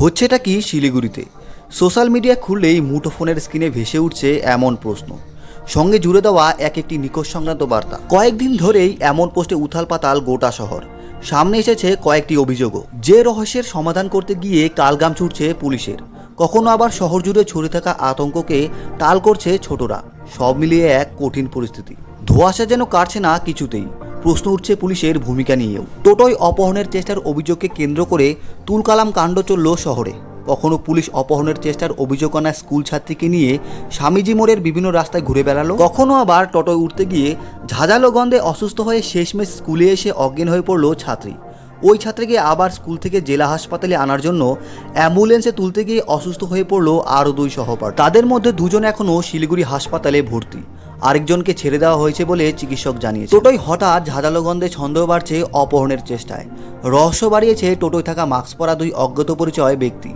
হচ্ছেটা কি শিলিগুড়িতে? সোশ্যাল মিডিয়া খুললেই মুঠোফোনের স্ক্রিনে ভেসে উঠছে এমন প্রশ্ন। সঙ্গে জুড়ে দেওয়া এক একটি নিখোঁজ সংক্রান্ত বার্তা। কয়েকদিন ধরেই এমন পোস্টে উথাল পাতাল গোটা শহর। সামনে এসেছে কয়েকটি অভিযোগও। যে রহস্যের সমাধান করতে গিয়ে কালগাম ছুটছে পুলিশের। কখনো আবার শহর জুড়ে ছড়ে থাকা আতঙ্ককে টাল করছে ছোটরা। সব মিলিয়ে এক কঠিন পরিস্থিতি। ধোঁয়াশা যেন কাটছে না কিছুতেই। প্রশ্ন উঠছে পুলিশের ভূমিকা নিয়েও। টোটোয় অপহরণের চেষ্টার অভিযোগকে কেন্দ্র করে তুলকালাম কাণ্ড চলল শহরে। কখনো পুলিশ অপহরণের চেষ্টার অভিযোগ আনা স্কুল ছাত্রীকে নিয়ে স্বামীজি মোড়ের বিভিন্ন রাস্তায় ঘুরে বেড়ালো, কখনো আবার টোটোয় উঠতে গিয়ে ঝাঁঝালো গন্ধে অসুস্থ হয়ে শেষমেশ স্কুলে এসে অজ্ঞান হয়ে পড়ল ছাত্রী। ওই ছাত্রীকে আবার স্কুল থেকে জেলা হাসপাতালে আনার জন্য অ্যাম্বুলেন্সে তুলতে গিয়ে অসুস্থ হয়ে পড়ল আরও দুই সহপাঠ। তাদের মধ্যে দুজন এখনও শিলিগুড়ি হাসপাতালে ভর্তি। আরেকজনকে ছেড়ে দেওয়া হয়েছে বলে চিকিৎসক জানিয়েছে টোটোই হঠাৎ ঝাঁঝালো গন্ধে বাড়ছে অপহরণের চেষ্টায়। রহস্য বাড়িয়েছে টোটোয় থাকা মাস্ক পরা দুই অজ্ঞাত পরিচয় ব্যক্তি।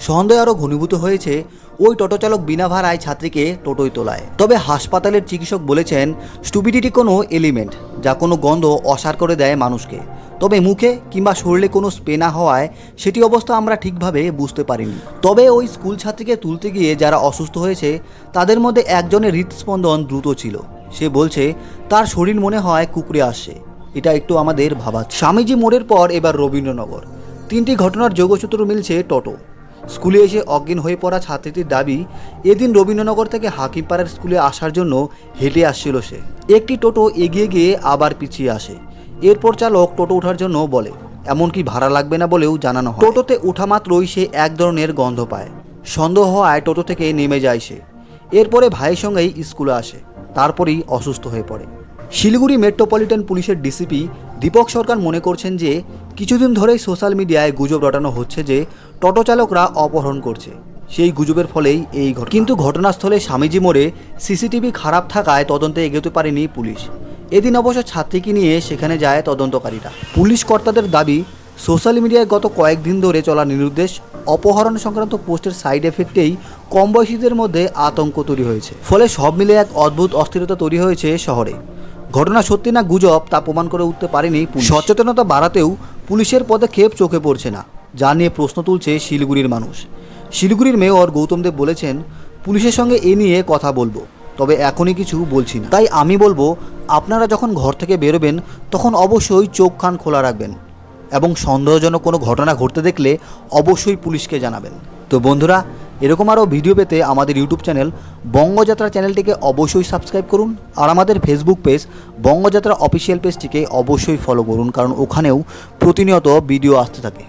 সন্দেহ আরও ঘনীভূত হয়েছে ওই টোটো চালক বিনা ভাড়ায় ছাত্রীকে টোটোয় তোলায়। তবে হাসপাতালের চিকিৎসক বলেছেন স্টুপিডিটি কোনো এলিমেন্ট যা কোনো গন্ধ অসার করে দেয় মানুষকে। তবে মুখে কিংবা শরীরে কোনো স্প্রে না হওয়ায় সেটি অবস্থা আমরা ঠিকভাবে বুঝতে পারিনি। তবে ওই স্কুল ছাত্রীকে তুলতে গিয়ে যারা অসুস্থ হয়েছে, তাদের মধ্যে একজনের হৃদস্পন্দন দ্রুত ছিল। সে বলছে, তার শরীর মনে হয় কুকুরে আসছে। এটা একটু আমাদের ভাবা। স্বামীজি মোড়ের পর এবার রবীন্দ্রনগর। তিনটি ঘটনার যোগসূত্র মিলছে টোটো। স্কুলে এসে অজ্ঞান হয়ে পড়া ছাত্রীটির দাবি, এদিন রবীন্দ্রনগর থেকে হাকিমপাড়ার স্কুলে আসার জন্য হেঁটে আসছিল সে। একটি টোটো এগিয়ে গিয়ে আবার পিছিয়ে আসে। এরপর চালক টোটো ওঠার জন্য বলে, এমনকি ভাড়া লাগবে না বলেও জানানো হয়। টোটোতে ওঠা মাত্রই সে এক ধরনের গন্ধ পায়। সন্দেহ হওয়ায় টোটো থেকে নেমে যায় সে। এরপরে ভাইয়ের সঙ্গেই স্কুলে আসে। তারপরেই অসুস্থ হয়ে পড়ে। শিলিগুড়ি মেট্রোপলিটন পুলিশের ডিসিপি দীপক সরকার মনে করছেন যে কিছুদিন ধরেই সোশ্যাল মিডিয়ায় গুজব রটানো হচ্ছে যে টোটো চালকরা অপহরণ করছে। সেই গুজবের ফলেই এই ঘটনা। কিন্তু ঘটনাস্থলে স্বামীজি মোড়ে সিসিটিভি খারাপ থাকায় তদন্তে এগোতে পারেনি পুলিশ। এদিন অবশ্য ছাত্রীকে নিয়ে সেখানে যায় তদন্তকারীরা। পুলিশ কর্তাদের দাবি, সোশ্যাল মিডিয়ায় গত কয়েকদিন ধরে চলা নিরুদ্দেশ অপহরণ সংক্রান্ত পোস্টের সাইড এফেক্টেই কম বয়সীদের মধ্যে আতঙ্ক তৈরি হয়েছে। ফলে সব মিলে এক অদ্ভুত অস্থিরতা তৈরি হয়েছে শহরে। ঘটনা সত্যি না গুজব তা প্রমাণ করে উঠতে পারেনি সচেতনতা বাড়াতেও পুলিশের পদক্ষেপ চোখে পড়ছে না, যা নিয়ে প্রশ্ন তুলছে শিলিগুড়ির মানুষ। শিলিগুড়ির মেয়র গৌতম দেব বলেছেন, পুলিশের সঙ্গে এ নিয়ে কথা বলব, তবে এখনই কিছু বলছি না। তাই আমি বলব, আপনারা যখন ঘর থেকে বেরোবেন, তখন অবশ্যই চোখ কান খোলা রাখবেন এবং সন্দেহজনক কোনো ঘটনা ঘটতে দেখলে অবশ্যই পুলিশকে জানাবেন। তো বন্ধুরা এরকম আরও ভিডিও পেতে আমাদের ইউটিউব চ্যানেল বঙ্গযাত্রা চ্যানেলটিকে অবশ্যই সাবস্ক্রাইব করুন আর আমাদের ফেসবুক পেজ বঙ্গযাত্রা অফিসিয়াল পেজটিকে অবশ্যই ফলো করুন, কারণ ওখানেও প্রতিনিয়ত ভিডিও আসতে থাকে।